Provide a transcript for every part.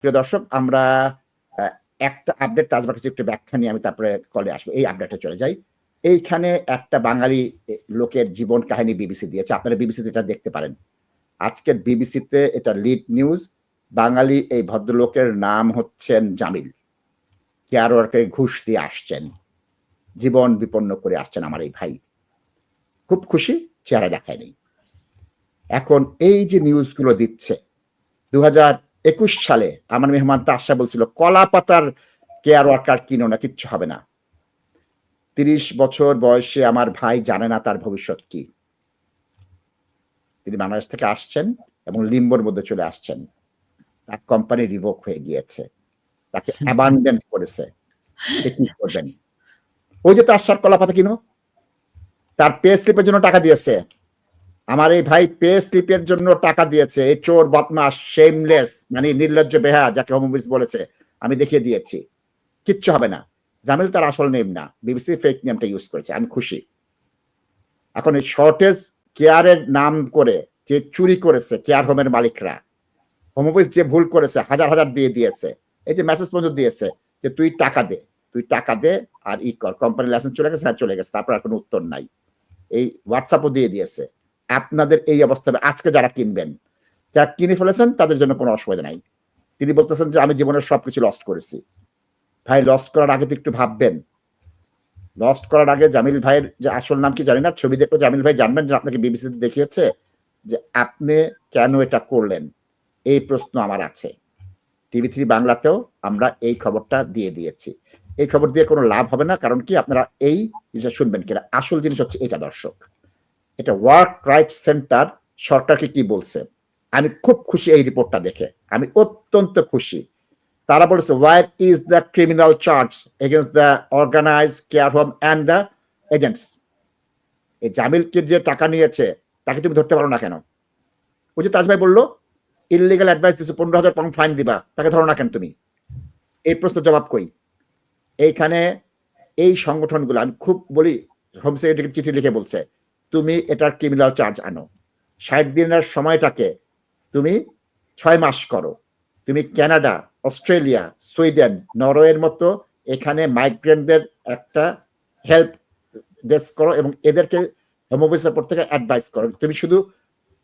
প্রিয় দর্শক, আমরা একটা আপডেট তাজবার কাছে একটু ব্যাখ্যা নিয়ে আমি তারপরে কলে আসব। এই আপডেটে চলে যাই। এইখানে একটা বাঙালি লোকের জীবন কাহিনী বিবিসি দিয়েছে। আপনারা বিবিসিতে এটা দেখতে পারেন। আজকের বিবিসিতে এটা লিড নিউজ বাঙালি এই ভদ্রলোকের নাম হচ্ছেন জামিল। কেয়ার ওয়ার্কারে ঘুষ দিয়ে আসছেন। জীবন বিপন্ন করে আসছেন আমার এই ভাই। খুব খুশি, চেহারা দেখায় নেই এখন এই যে নিউজগুলো দিচ্ছে দু হাজার একুশ সালে আমার মেহমান তাসা বলছিল কলা পাতার কেয়ার ওয়ার্কার কিনো না কিচ্ছু হবে না। তিরিশ বছর বয়সে আমার ভাই জানে না তার ভবিষ্যৎ কি। তিনি বাংলাদেশ থেকে আসছেন এবং লিম্বর মধ্যে চলে আসছেন। তার কোম্পানি রিভোক হয়ে গিয়েছে। তাকে অ্যাবান্ডেন্ট করেছে। সে কি করবেন? ওই যে তার সার কলা পাতা কিনো তার পে স্লিপের জন্য টাকা দিয়েছে। আমার এই ভাই পে স্লিপের জন্য টাকা দিয়েছে। এই চোর বদমাস শেমলেস মানে নির্লজ্জ বেহা, যাকে হোমোবিস বলেছে, আমি দেখিয়ে দিয়েছি। কিচ্ছু হবে না। জামিল তার আসল নেম না। বিবিসি ফেক নেমটা ইউজ করেছে। আমি খুশি। এখন এই শর্টেজ কেয়ারের নাম করে যে চুরি করেছে কেয়ার হোমের মালিকরা হোমোবিস যে ভুল করেছে, হাজার হাজার দিয়ে দিয়েছে। এই যে মেসেজ পর্যন্ত দিয়েছে যে তুই টাকা দে, তুই টাকা দে আর ই কর। কোম্পানি লাইসেন্স চলে গেছে হ্যাঁ চলে গেছে। তারপর আর কোনো উত্তর নাই। এই হোয়াটসঅ্যাপও দিয়ে দিয়েছে। আপনাদের এই অবস্থা আজকে যারা কিনবেন, যারা কিনে ফেলেছেন, তাদের জন্য কোনো অসুবিধা নাই। তিনি বলতেছেন যে, আমি জীবনের সবকিছু লস্ট করেছি। ভাই লস্ট করার আগে তো একটু ভাববেন। লস্ট করার আগে জামিল ভাইয়ের যে আসল নাম কি জানি না, ছবি দেখলে জামিল ভাই জানবেন যে আপনাকে বিবিসিতে দেখিয়েছে যে, আপনি কেন এটা করলেন? এই প্রশ্ন আমার আছে। টিভি থ্রি বাংলাতেও আমরা এই খবরটা দিয়ে দিয়েছি। এই খবর দিয়ে কোনো লাভ হবে না, কারণ কি আপনারা এই জিনিসটা শুনবেন কিনা। আসল জিনিস হচ্ছে এটা, দর্শক। এটা ওয়ার্ক রাইট সেন্টার সরকারকে কি বলছে? আমি খুব খুশি এই রিপোর্টটা দেখে। আমি অত্যন্ত খুশি। তারা বলেছে war is the criminal charge against the organise care home and the agents এই জামিলকে যে টাকা নিয়েছে, তাকে তুমি ধরতে পারো না কেন? ওই যে তাজ ভাই বলল ইলিগাল অ্যাডভাইস দিচ্ছে পনেরো হাজার পাউন্ড ফাইন দিবা, তাকে ধরো না কেন তুমি? এই প্রশ্ন জবাব কই? এইখানে এই সংগঠনগুলো, আমি খুব বলি হোম সেক্রেটারি চিঠি লিখে বলছে তুমি এটার ক্রিমিনাল চার্জ আনো। ষাট দিনের সময়টাকে তুমি ছয় মাস করো। তুমি কানাডা অস্ট্রেলিয়া, সুইডেন, নরওয়ের মতো এখানে মাইগ্রেন্টদের একটা হেল্প ডেস্ক করো এবং এদেরকে হোম অফিসের পর থেকে অ্যাডভাইস করো। তুমি শুধু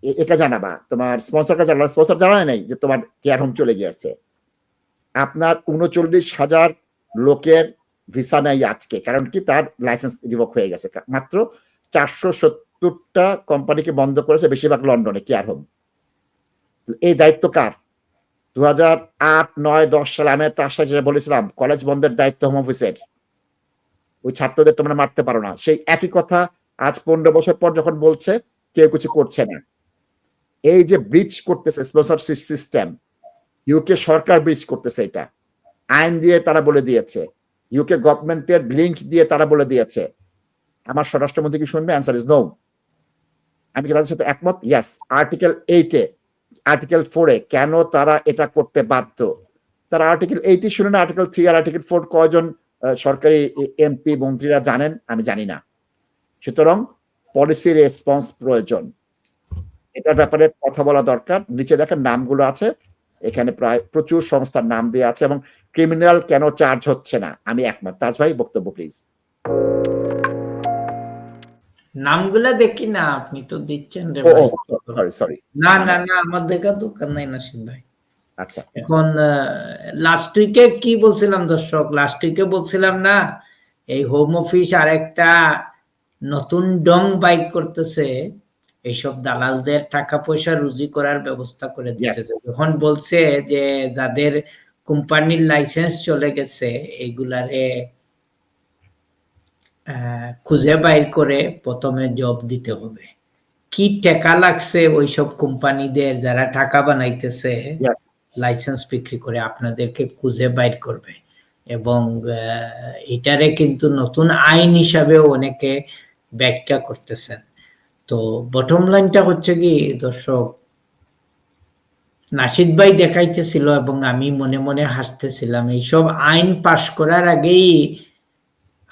এ- একা জানাবা। তোমার স্পন্সরকে জানাবা। স্পন্সর জানায় নাই যে তোমার কেয়ার হোম চলে গিয়েছে। আপনার উনচল্লিশ হাজার লোকের ভিসা নেই আজকে। কারণ কি? তার লাইসেন্স রিভোক হয়ে গেছে। মাত্র চারশো সত্তরটা কোম্পানিকে বন্ধ করেছে বেশিরভাগ লন্ডনে কেয়ার হোম এই দায়িত্ব কার? দু হাজার আট, নয়, দশ সালে আমি তার সাথে যেটা বলেছিলাম কলেজ বন্ধের দায়িত্ব হোম অফিসের ওই ছাত্রদের তোমরা মারতে পারো না। সেই একই কথা আজ পনেরো বছর পর যখন বলছে, কেউ কিছু করছে না। এই যে ব্রিজ করতেছে স্পন্সরশিপ সিস্টেম ইউকে সরকার ব্রিজ করতেছে এটা। আইন দিয়ে তারা বলে দিয়েছে। ইউকে গভর্নমেন্টের লিঙ্ক দিয়ে তারা বলে দিয়েছে। আমার স্বরাষ্ট্রমন্ত্রী কি শুনবে? অ্যান্সার ইজ নো আমি কি তাদের সাথে একমত? ইয়াস আর্টিকেল এইটে আর্টিকেল ফোরে কেন তারা এটা করতে বাধ্য? তারা আর্টিকেল এইটি শুনে না আর্টিকেল থ্রি আর আর্টিকেল ফোর কয়জন সরকারি এমপি মন্ত্রীরা জানেন? আমি জানি না। সুতরাং পলিসি রেসপন্স প্রয়োজন। এটার ব্যাপারে কথা বলা দরকার। নিচে দেখেন নামগুলো আছে। এখানে প্রায় প্রচুর সংস্থার নাম দেওয়া আছে এবং ক্রিমিনাল কেন চার্জ হচ্ছে না? আমি একমত। তাজ ভাই, বক্তব্য প্লিজ নামগুলা দেখি না আপনি তো দিচ্ছেন রে ভাই। সরি সরি না না না আমার দেখা দোকান নাই নাসিম ভাই। আচ্ছা। এখন লাস্ট উইকে কি বলছিলাম দর্শক? লাস্ট উইকে বলছিলাম না এই হোম অফিস আরেকটা নতুন ডং বাইক করতেছে এইসব দালালদের টাকা পয়সা রুজি করার ব্যবস্থা করে দিতেছে। যখন বলছে যে যাদের কোম্পানির লাইসেন্স চলে গেছে এগুলারে আহ, খুঁজে বাইর করে প্রথমে জব দিতে হবে। কি টাকা লাগছে ওইসব কোম্পানিদের যারা টাকা বানাইতেছে লাইসেন্স বিক্রি করে আপনাদেরকে খুঁজে বাইর করবে। এবং এটারে কিন্তু নতুন আইন হিসাবে অনেকে ব্যাখ্যা করতেছেন। তো বটম লাইনটা হচ্ছে কি দর্শক নাসিদ ভাই দেখাইতেছিল এবং আমি মনে মনে হাসতেছিলাম এইসব আইন পাশ করার আগেই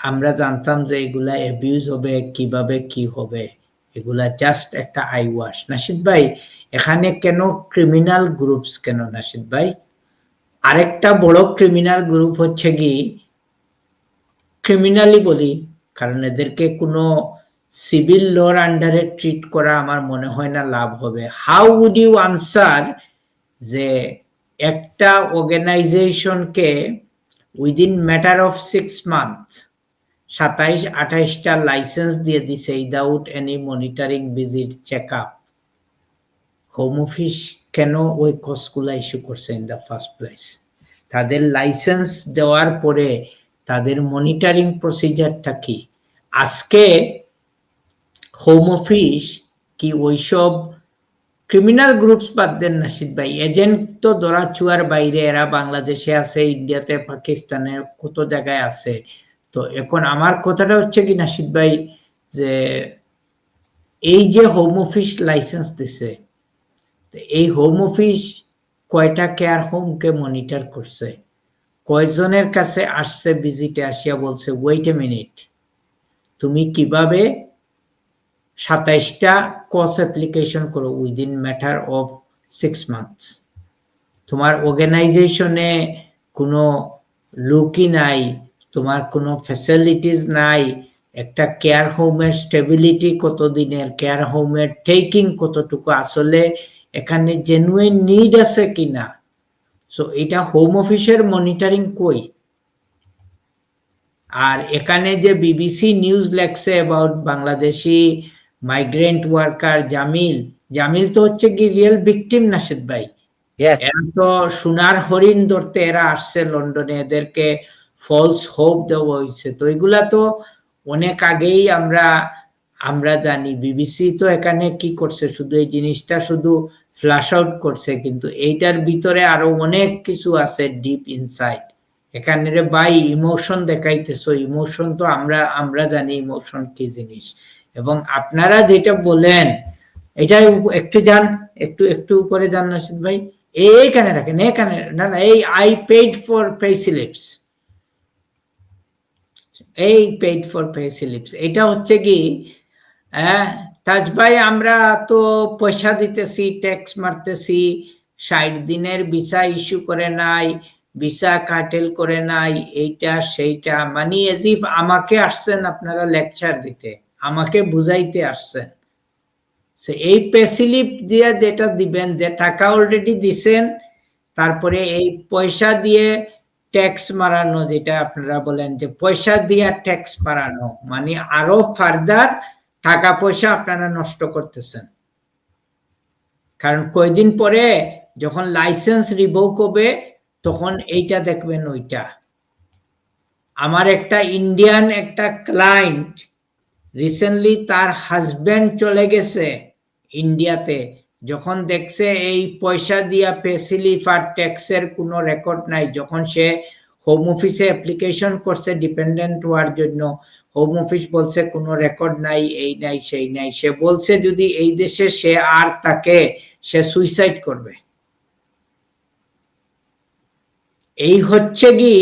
আমরা জানতাম যে এগুলা অ্যাবিউজ হবে, কীভাবে কি হবে। এগুলা জাস্ট একটা আই ওয়াশ নাসিদ ভাই, এখানে কেন ক্রিমিনাল গ্রুপস কেন নাসিদ ভাই? আরেকটা বড় ক্রিমিনাল গ্রুপ হচ্ছে কি? ক্রিমিনালি বলি, কারণ এদেরকে কোনো সিভিল লর আন্ডারে ট্রিট করা আমার মনে হয় না লাভ হবে। হাউ উড ইউ আনসার যে একটা অর্গানাইজেশনকে within matter of six month সাতাইশ, আঠাইশটা লাইসেন্স দিয়ে দিছে without any monitoring visit check up home office কেন ওই কসগুলা ইস্যু করছে ইন দ্য ফার্স্ট প্লেস তাদের লাইসেন্স দেওয়ার পরে তাদের মনিটরিং প্রসিজারটা কি? আজকে হোম অফিস কি ওইসব ক্রিমিনাল গ্রুপস বাদ দেন নাসিদ ভাই এজেন্ট তো ধরা চুয়ার বাইরে, এরা বাংলাদেশে আছে ইন্ডিয়াতে পাকিস্তানে, কত জায়গায় আছে। তো এখন আমার কথাটা হচ্ছে কি, নাসিদ ভাই, যে এই যে হোম অফিস লাইসেন্স দিছে এই হোম অফিস কয়টা কেয়ার হোমকে মনিটর করছে? কয়জনের কাছে আসছে ভিজিটে আসিয়া বলছে ওয়েট এ মিনিট তুমি কীভাবে সাতাইশটা কস অ্যাপ্লিকেশন করো within matter of six months তোমার অর্গানাইজেশনে কোনো লুকই নাই তোমার কোনো ফ্যাসিলিটিস নাই একটা কেয়ার হোমের স্টেবিলিটি কত দিনের কেয়ার হোমের টেকিং কতটুকু আসলে এখানে জেনুইন নিড আছে কিনা? সো এটা হোম অফিসের মনিটরিং কই? আর এখানে যে বিবিসি নিউজ লেখছে about Bangladeshi migrant worker Jamil Jamil তো হচ্ছে কি রিয়েল ভিকটিম নাশিদ ভাই? এরা তো সোনার হরিণ ধরতে এরা আসছে লন্ডনে এদেরকে ফলস হোপ দেওয়া হয়েছে। তো এগুলা তো অনেক আগেই আমরা আমরা জানি। বিবিসি তো এখানে কি করছে? শুধু এই জিনিসটা শুধু ফ্ল্যাশ আউট করছে, কিন্তু এইটার ভিতরে আরও অনেক কিছু আছে ডিপ ইনসাইড এখানে রে বাই ইমোশন দেখাইতেছো। ইমোশন তো আমরা আমরা জানি ইমোশন কি জিনিস। এবং আপনারা যেটা বলেন এটা একটু যান, একটু একটু উপরে যান নাসিদ ভাই। এইখানে রাখেন, এখানে, না না, এই I paid for pay slips এই পেড ফর পে এটা হচ্ছে কি হ্যাঁ তাজ ভাই, আমরা তো পয়সা দিতেছি ট্যাক্স মারতেছি, ষাট দিনের ভিসা ইস্যু করে নাই ভিসা কাটেল করে নাই, এইটা, সেইটা মানে এজিফ আমাকে আসছেন আপনারা লেকচার দিতে, আমাকে বুঝাইতে আসছেন। এই পে স্লিপ দিয়ে যেটা দিবেন, যে টাকা অলরেডি দিছেন, তারপরে এই পয়সা দিয়ে ট্যাক্স মারানো, যেটা আপনারা বলেন যে পয়সা দিয়ে ট্যাক্স মারানো মানে আরও ফার্দার টাকা পয়সা আপনারা নষ্ট করতেছেন। কারণ কয়দিন পরে যখন লাইসেন্স রিভোক হবে, তখন এইটা দেখবেন ওইটা। আমার একটা ইন্ডিয়ান একটা ক্লায়েন্ট রিসেন্টলি তার হাজবেন্ড চলে গেছে ইন্ডিয়াতে যখন দেখছে এই পয়সা দিয়া পে স্লিপ আর ট্যাক্সের কোনো রেকর্ড নাই, যখন সে হোম অফিসে অ্যাপ্লিকেশন করছে ডিপেন্ডেন্ট হওয়ার জন্য হোম অফিস বলছে কোনো রেকর্ড নাই, এই নাই, সেই নাই। সে বলছে যদি এই দেশে সে আর তাকে, সে সুইসাইড করবে। এই হচ্ছে কি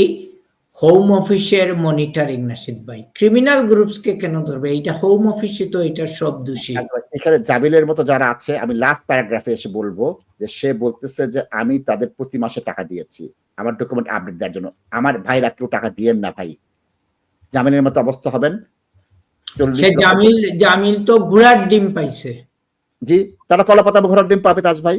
হোম অফিসের মনিটরিং নাসিদ ভাই। ক্রিমিনাল গ্রুপসকে কেন ধরবে? এইটা হোম অফিসই তো এটার সব দোষী। আচ্ছা, এখানে জাবিলের মতো যারা আছে আমি লাস্ট প্যারাগ্রাফে এসে বলব যে সে বলতেছে যে আমি তাদের প্রতি মাসে টাকা দিয়েছি। আমার ডকুমেন্ট আপডেট দেওয়ার জন্য। আমার ভাই রাত্রেও টাকা দিয়েন না ভাই। জামিলের মতো অবস্থা হবেন? সে জামিল জামিল তো ঘোড়ার ডিম পাইছে। জি তারা কলা পাতা ঘোরার ডিম পাবে তাজ ভাই।